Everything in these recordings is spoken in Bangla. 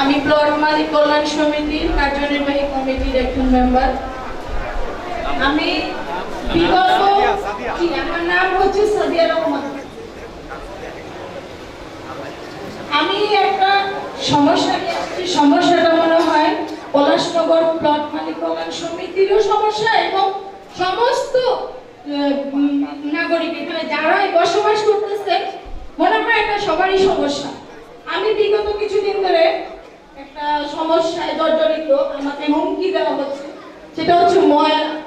আমি প্লট মালিক কল্যাণ সমিতির কার্যনির্বাহী কমিটির একজন মেম্বার। আমি বিগত আমার নাম হচ্ছে সাদিয়া রহমান। আমি একটা সমস্যা সমস্যাটা মনে হয় পলাশনগর প্লট মালিক কল্যাণ সমিতিরও সমস্যা এবং সমস্ত নাগরিক এখানে যারাই বসবাস করতেছে মনে হয় এটা সবারই সমস্যা। আমি বিগত কিছুদিন ধরে একটা সমস্যায় জর্জরিত আমাকে হুমকি দেওয়া হচ্ছে। সেটা হচ্ছে ময়লা।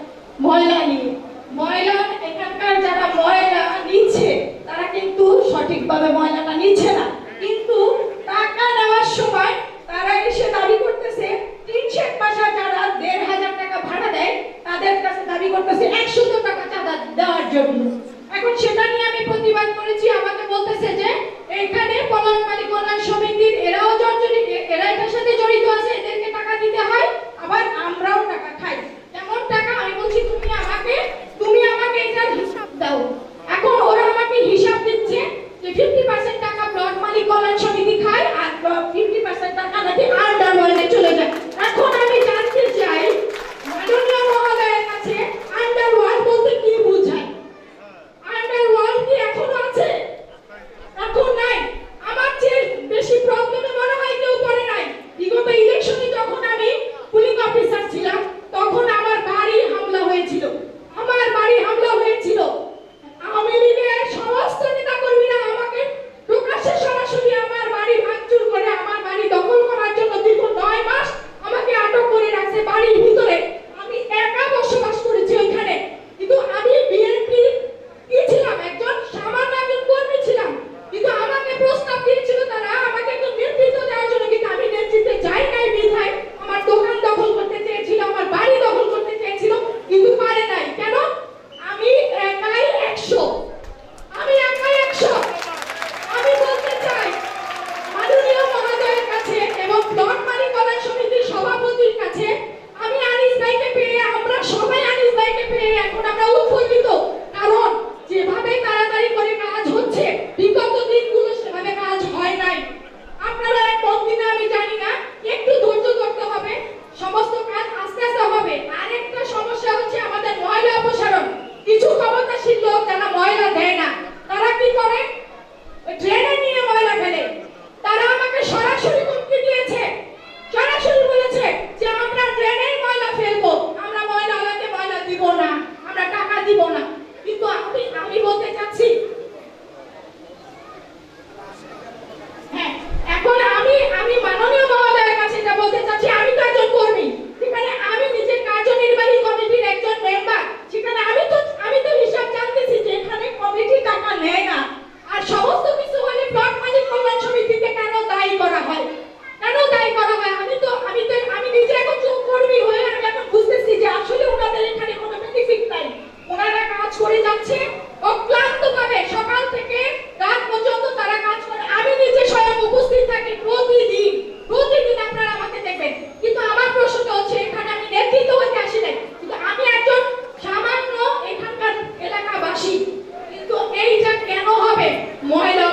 কিন্তু এইটা কেন হবে? মহিলা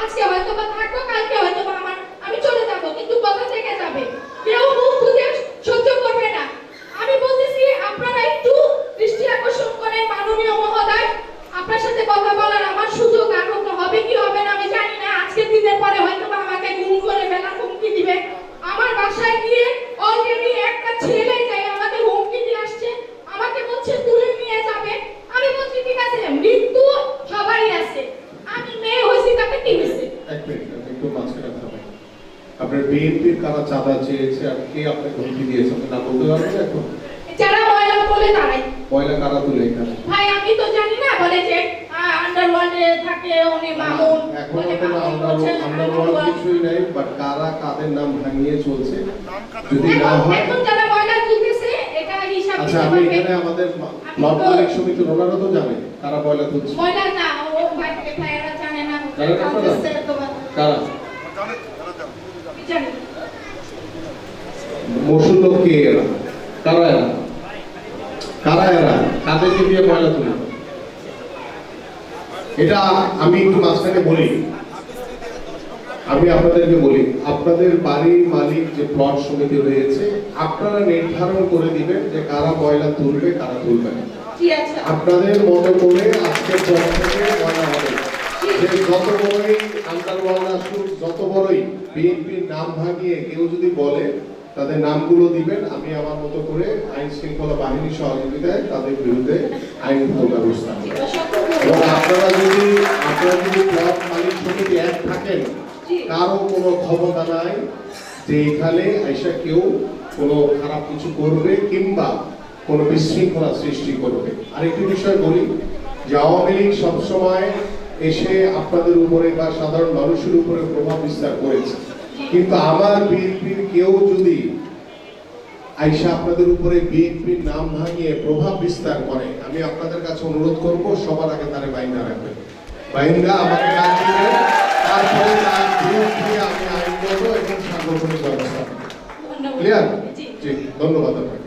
আজকে আমার তো তোমার চাঁদা চেয়েছে আর কে আপনাকে হুমকি দিয়েছে আপনি না বলতে পারবেন এখন? যারা ময়লা বলে তারাই। ময়লা কারা তুলে এখানে? ভাই আমি তো জানি না বলে যে আন্ডারওয়ার্ল্ডে থাকে উনি মামুন এখন আমরা underworld। বড় কিছুই নাই বাট কারা কাদের নাম ভাঙিয়ে চলছে যদি না হয় এখন যারা ময়লা তুলতেছে এটা হিসাব আচ্ছা আমি এখানে আমাদের প্লট মালিক সমিতির ওনারা তো জানে কারা ময়লা তুলছে। ময়লা না ও ভাই ভাইয়েরা জানে না। কারা আমি জানি মসুর লোক কে এরা। কারা এরা? কারা এরা? কাদেরকে দিয়ে ময়লা তুলে? এটা আমি একটু মাঝখানে বলি। আমি আপনাদেরকে বলি আপনাদের বাড়ির মালিক যে প্লট সমিতি রয়েছে আপনারা নির্ধারণ করে দিবেন যে কারা ময়লা তুলবে কারা তুলবে না। আপনাদের মতো করে আজকের পর থেকে ময়লা হবে। যে যত বড়ই আসুক যত বড়ই বিএনপির নাম ভাঙিয়ে কেউ যদি বলে তাদের নামগুলো দিবেন আমি আমার মতো করে আইন শৃঙ্খলা বাহিনী সহযোগিতায় তাদের বিরুদ্ধে আইনগত ব্যবস্থা। এবং আপনারা যদি আপনারা যদি প্লট মালিক সমিতি এক থাকেন। কারও কোনো ক্ষমতা নাই যে এখানে আইসা কেউ কোনো খারাপ কিছু করবে কিংবা কোনো বিশৃঙ্খলা সৃষ্টি করবে আরেকটি বিষয় বলি যে আওয়ামী লীগ সবসময় এসে আপনাদের উপরে বা সাধারণ মানুষের উপরে প্রভাব বিস্তার করেছে কিন্তু আমার বিএনপির কেউ যদি আইসা আপনাদের উপরে বিএনপির নাম ভাঙিয়ে প্রভাব বিস্তার করে আমি আপনাদের কাছে অনুরোধ করব সবার আগে তারে বাইন্দা রাখবেন। বাইন্দা আমাকে ডাক দিবেন তারপরে তার বিরুদ্ধে আমি আইনগত এবং সাংগঠনিক ব্যবস্থা ধন্যবাদ। ক্লিয়ার জি। ধন্যবাদ আপনাকে।